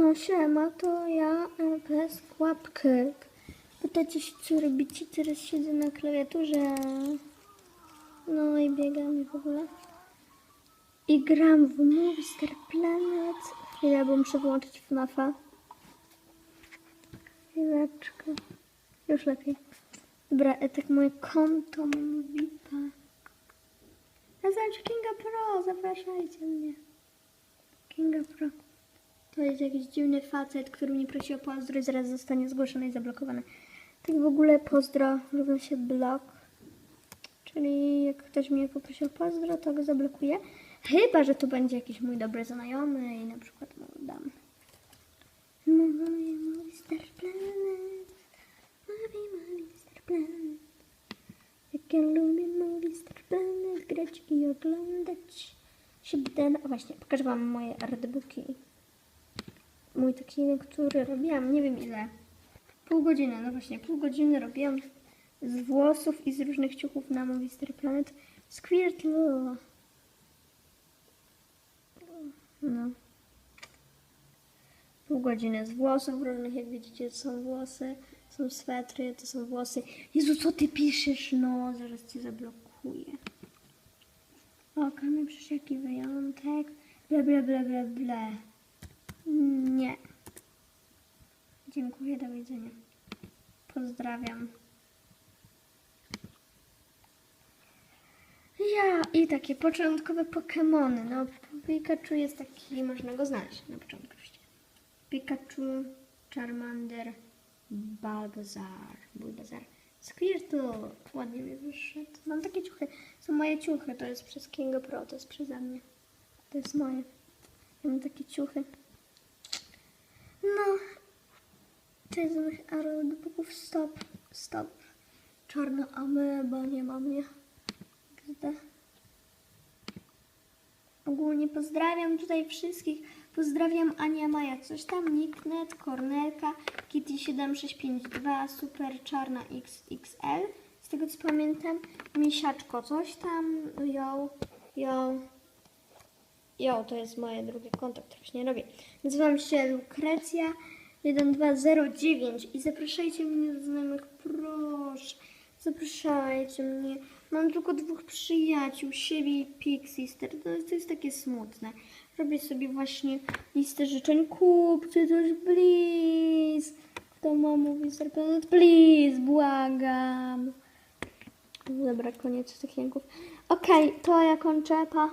No siema, to ja LPS Łapkę. Pytacie się co robicie? Teraz siedzę na klawiaturze. No i biegam i w ogóle. I gram w Movie Star Planet. Chwilę, bo muszę wyłączyć FNAFa. Chwileczkę. Już lepiej. Dobra, e, tak moje konto mam VIPa. Nazywam się Kinga Pro, zapraszajcie mnie. Kinga Pro. To jest jakiś dziwny facet, który mnie prosi o pozdro i zaraz zostanie zgłoszony i zablokowany. Tak w ogóle pozdro równa się blok. Czyli jak ktoś mnie poprosi o pozdro, to go zablokuję. Chyba, że to będzie jakiś mój dobry znajomy i na przykład mu dam. Mówi, mówi Star Planet. Mówi, mówi Star Planet. Jak ja lubię mówi Star Planet, grać i oglądać. Się. O właśnie, pokażę wam moje artbooki. Mój taki, który robiłam, nie wiem ile. Pół godziny, no właśnie, pół godziny robiłam z włosów i z różnych ciuchów na Star Planet. Squirtle. No. Pół godziny z włosów różnych, jak widzicie, to są włosy, są swetry, to są włosy. Jezu, co ty piszesz? No, zaraz cię zablokuję. O, Kamil, przecież jaki wyjątek. Ble, ble, ble, ble, ble. Nie. Dziękuję, do widzenia. Pozdrawiam. Ja i takie początkowe Pokemony. No, Pikachu jest taki, można go znaleźć na początku. Pikachu, Charmander, Bulbasaur, Bulbasaur. Squirtle, ładnie mi wyszedł. Mam takie ciuchy, są moje ciuchy, to jest przez Kinga Pro, to jest przeze mnie. To jest moje. Mam takie ciuchy. No, to jest z moich aerodbuków. Stop, stop. Czarna ameba, nie ma mnie. Gdy. Ogólnie pozdrawiam tutaj wszystkich. Pozdrawiam Ania Maja, coś tam, Nicknet, Kornelka, Kitty7652, Super Czarna XXL, z tego co pamiętam, Misiaczko, coś tam, ją, ją, Jo, to jest moje drugie konto, które właśnie robię. Nazywam się Lukrecja 1209 i zapraszajcie mnie do znajomych, proszę. Zapraszajcie mnie. Mam tylko dwóch przyjaciół, siebie i Pixister. To to jest takie smutne. Robię sobie właśnie listę życzeń. Kupcie coś, please. Kto ma mówi serpent, please, błagam. Dobra, koniec tych jęków. Okej, to ja kończę, pa.